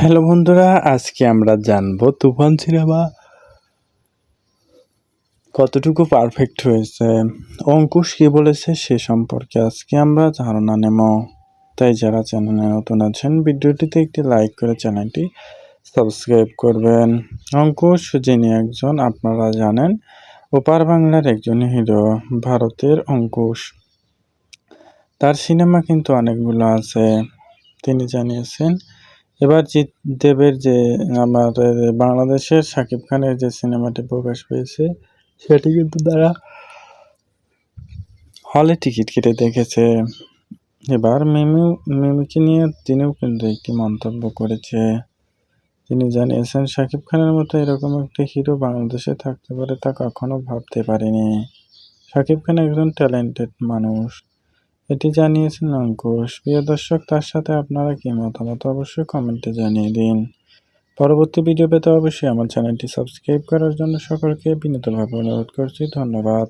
Hello বন্ধুরা, আজকে আমরা জানব তুফান সিনেমা কতটুকু পারফেক্ট হয়েছে। অঙ্কুশ কি বলেছে সে সম্পর্কে আজকে আমরা ধারণা নেব। তাই যারা চ্যানেলে নতুন আছেন, ভিডিওটিতে একটি লাইক করে চ্যানেলটি সাবস্ক্রাইব করবেন। অঙ্কুশ, যিনি একজন, আপনারা জানেন, ওপার বাংলার একজন হিরো, ভারতের অঙ্কুশ। তার সিনেমা কিন্তু অনেকগুলো আছে। তিনি জানিয়েছেন এবার জিৎ দেবের যে আমাদের বাংলাদেশের শাকিব খানের যে সিনেমাটি প্রকাশ পেয়েছে, সেটি কিন্তু তারা হলে টিকিট কেটে দেখেছে। এবার মিমি, মিমিকে নিয়ে তিনিও কিন্তু একটি মন্তব্য করেছে। তিনি জানিয়েছেন শাকিব খানের মতো এরকম একটি হিরো বাংলাদেশে থাকতে পারে তা কখনো ভাবতে পারিনি। শাকিব খান একজন ট্যালেন্টেড মানুষ। এটি জানিয়েছেন অঙ্কুশ। প্রিয় দর্শক, তার সাথে আপনারা কি মতামত অবশ্যই কমেন্টে জানিয়ে দিন। পরবর্তী ভিডিও পেতে অবশ্যই আমার চ্যানেলটি সাবস্ক্রাইব করার জন্য সকলকে বিনীতভাবে অনুরোধ করছি। ধন্যবাদ।